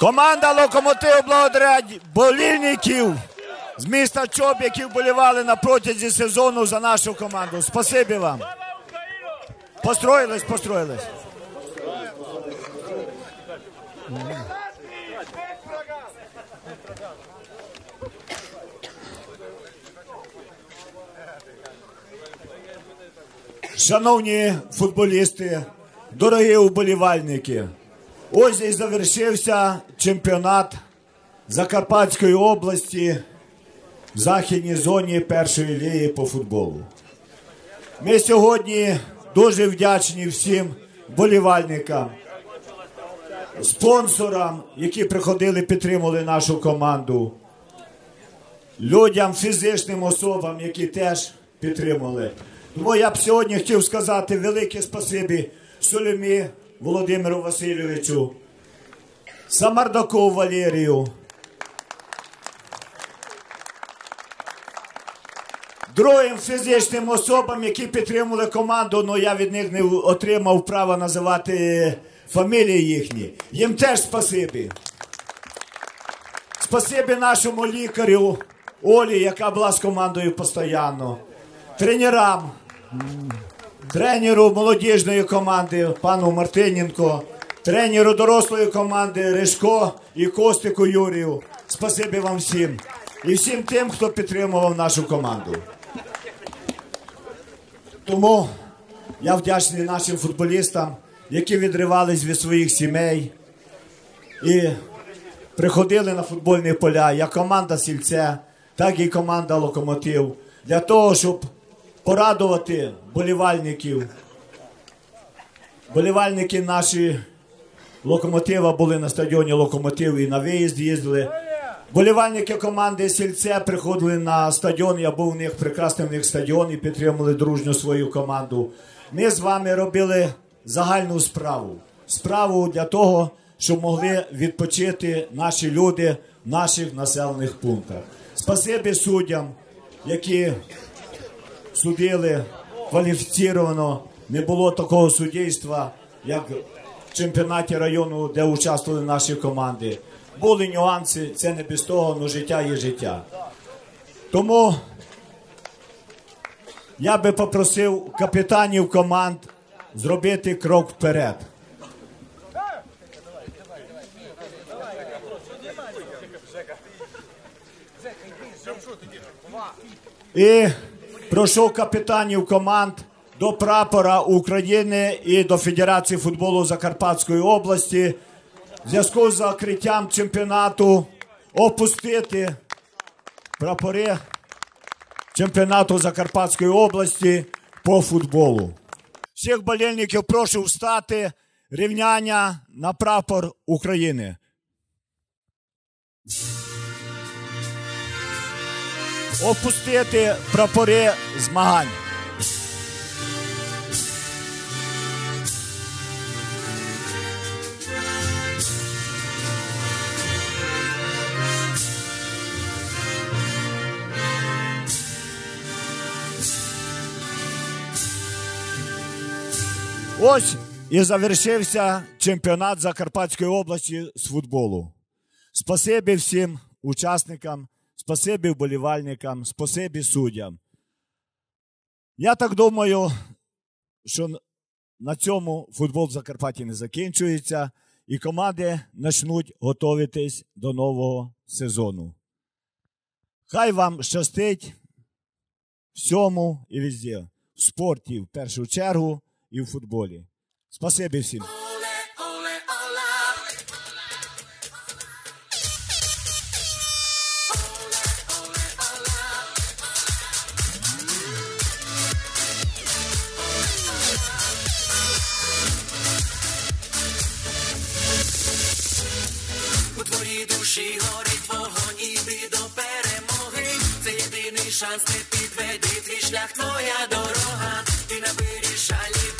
Команда Локомотив благодаря болільників з міста Чоп, які вболівали на протязі сезону за нашу команду. Спасибі вам. Построїлись, построїлись. Шановні футболісти, дорогі уболівальники, ось і завершився чемпіонат Закарпатської області в західній зоні першої ліги по футболу. Ми сьогодні дуже вдячні всім болівальникам, спонсорам, які приходили, підтримували нашу команду, людям, фізичним особам, які теж підтримували. Тому я б сьогодні хотів сказати велике спасибі Соломі Володимиру Васильовичу, Самардаку Валерію, другим фізичним особам, які підтримували команду, але я від них не отримав права називати фамілії їхні. Їм теж спасибі. Спасибі нашому лікарю Олі, яка була з командою постійно. Тренерам, тренеру молодіжної команди пану Мартиненко, тренеру дорослої команди Ришко і Костику Юрію. Спасибі вам всім. І всім тим, хто підтримував нашу команду. Тому я вдячний нашим футболістам, які відривались від своїх сімей і приходили на футбольні поля, як команда Сільце, так і команда Локомотив, для того, щоб порадувати болівальників. Болівальники наші локомотива були на стадіоні Локомотив і на виїзд їздили. Болівальники команди Сільце приходили на стадіон. Я був у них прекрасний у них стадіон і підтримували дружню свою команду. Ми з вами робили загальну справу. Справу для того, щоб могли відпочити наші люди в наших населених пунктах. Спасибі суддям, які судили кваліфіцировано. Не було такого суддівства, як в чемпіонаті району, де участвували наші команди. Були нюанси, це не без того, але життя є життя. Тому я би попросив капітанів команд зробити крок вперед. І прошу капітанів команд до прапора України і до Федерації футболу Закарпатської області в зв'язку з закриттям чемпіонату опустити прапори чемпіонату Закарпатської області по футболу. Всіх болельників прошу встати рівняння на прапор України. Опустити прапори змагань. Ось і завершився чемпіонат Закарпатської області з футболу. Спасибі всім учасникам, спасибі вболівальникам, спасибі суддям. Я так думаю, що на цьому футбол в Закарпатті не закінчується, і команди почнуть готуватись до нового сезону. Хай вам щастить всьому і везде. В спорті в першу чергу і в футболі. Спасибі всім. шанс не підведи, твій шлях твоя дорога, ти на вирішальній